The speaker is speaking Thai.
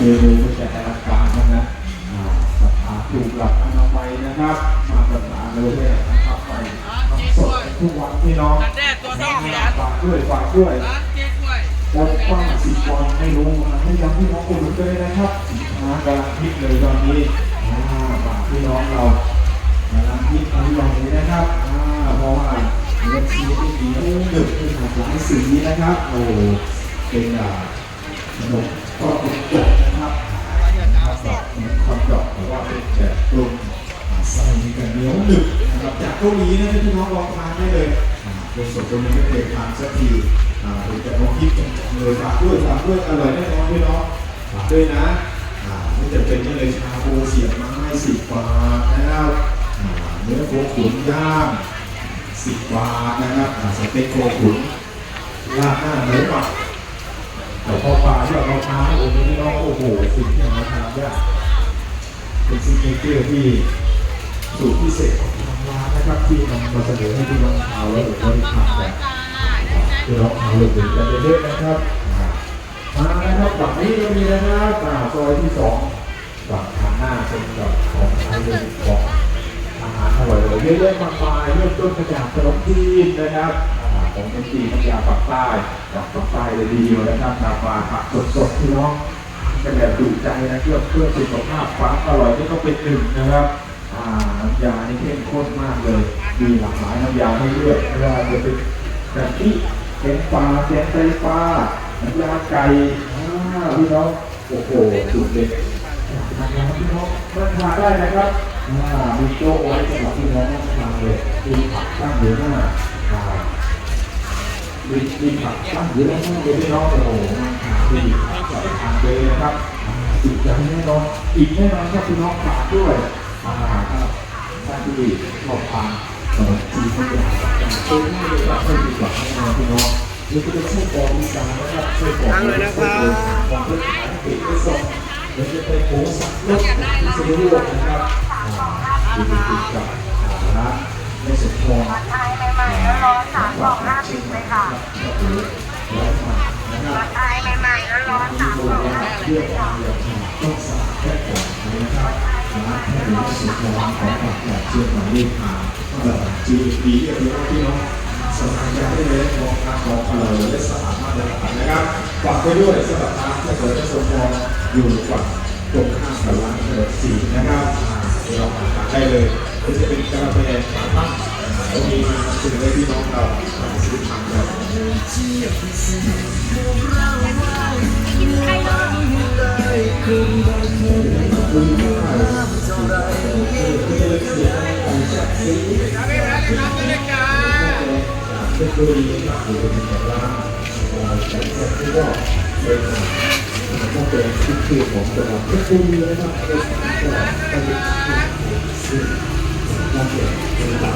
เมนูมันจะอลังการนั้นอ่าสถาถูกหลักอนามัยนะครับ มาตรฐานเลยเนี่ยนะครับไปสดทุกวันพี่น้องอันแรกตัวสองแสนฝากด้วยฝากด้วยร้านเจ๊กล้วยแล้วป้าสิบวันให้ลุงมาให้ยังพี่น้องอุดหนุนเลยนะครับสินค้ากำลังฮิตเลยตอนนี้อ่าฝากพี่น้องเรากำลังฮิตอะไรอย่างนี้นะครับอ่าเพราะว่าเล็บสีที่มีหนึบเป็นหลากหลายสีนะครับโอ้เป็นอ่าขนม ก็เป็นจบนะครับข้าวดอกเหมือนข้าวดอกแต่ว่าเป็นแบบกลมอ่าใส่กันเหนียวหนึบนะครับจากเกาหลีนะพี่น้องลองทานได้เลยอ่าเป็นสดตรงนี้ไม่เคยทานสักทีเดี๋ยวจะลองคิดกันเลยฝากด้วยฝากด้วยอร่อยแน่นอนพี่น้องฝากด้วยนะไม่จะเป็นนี่เลยชาบูเสียบไม้สิบบาทนะครับเนื้อโคขุนย่างสิบบาทนะครับสเต็กโคขุนราดหน้าเนื้อหมัก แต่พอปลาที่เราทาโอ้โหพี่น้องโอ้โหสิ่งที่เราทานยากเป็นซิกเนเจอร์ที่สูตรพิเศษของทางร้านนะครับที่นำมาเสนอให้พี่น้องชาวและบริการแบบคือเราเอาเลยถึงกันเยอะๆนะครับมานะครับฝั่งนี้ก็มีนะครับอ่าซอยที่สองฝั่งทางหน้าเป็นแบบของไทยเลยของอาหารอร่อยเลยเยอะแยะมากมายเริ่มต้นมาจากขนมจีนนะครับ ของขนมจีนน้ำยาปักใต้จากปักใต้เลยทีเดียวนะครับนำมาผักสดๆที่น้องกันแบบดูใจนะเพื่อเพื่อสุขภาพความอร่อยนี่ก็เป็นหนึ่งนะครับอ่าน้ำยานี่เข้มข้นมากเลย มีหลากหลายน้ำยาให้เลือกไม่ว่าจะเป็นแบบที่แกงปลาแกงไตปลาน้ำยาไก่อ่าพี่น้องโอ้โหสุดเด็ดทานแล้วพี่น้องมาทานได้นะครับมีโต๊ะไว้สำหรับพี่น้องทานเลยมีผักตั้งอยู่หน้าอ่า มีมีผักตั้งอยู่หน้าเลยพี่น้องโอ้โหนั่งทานดีผักใส่ทานเลยนะครับอ่าติดใจแน่นอนอีกแน่นอนครับพี่น้องฝากด้วยอ่าครับท่านที่ชอบทานขนมจีนทุกอย่างเป็นไม่ได้รับไม่ดีกว่าแน่นอนพี่น้องนี่ก็เป็นไส้กอกอีสานนะครับไส้กรอกตั้งเลยนะครับของเพื่อนขายปีกไม่ส่งเดี๋ยวจะไปโค้งสักรถที่สตูดิโอนะครับอ่าติดกับร้านไม่สมพรไทยใหม่ ๆแล้วร้อนสามกล่องห้าสิบเลยค่ะร้อยบายใหม่ๆแล้วร้อนสามกล่องห้าสิบเพื่อความเรียบร้อยต้องสะแค่ก่อนนะครับร้านแค่นี้สุดยอดของฝากจากเชียงใหม่นี่ทางเอ่อ GDP เรียกว่าพี่น้องสบายใจได้เลยมองทางของอร่อยและสะอาดมาตรฐานนะครับฝากไปด้วยสำหรับทางถ้าเกิดจะสมมองอยู่ฝั่งตรงข้ามกับร้านเปิดสีนะครับเราหาได้เลย ก็จะเป็นกาแฟฝาตั้งเรามีมาถึงให้พี่น้องเราซื้อทานกันเทคโนโลยีต่างๆหรือเป็นแบบว่าแต่ที่ก็เป็นก็เป็นชื่อชื่อของจังหวัดเพชรบุรีนะครับ yeah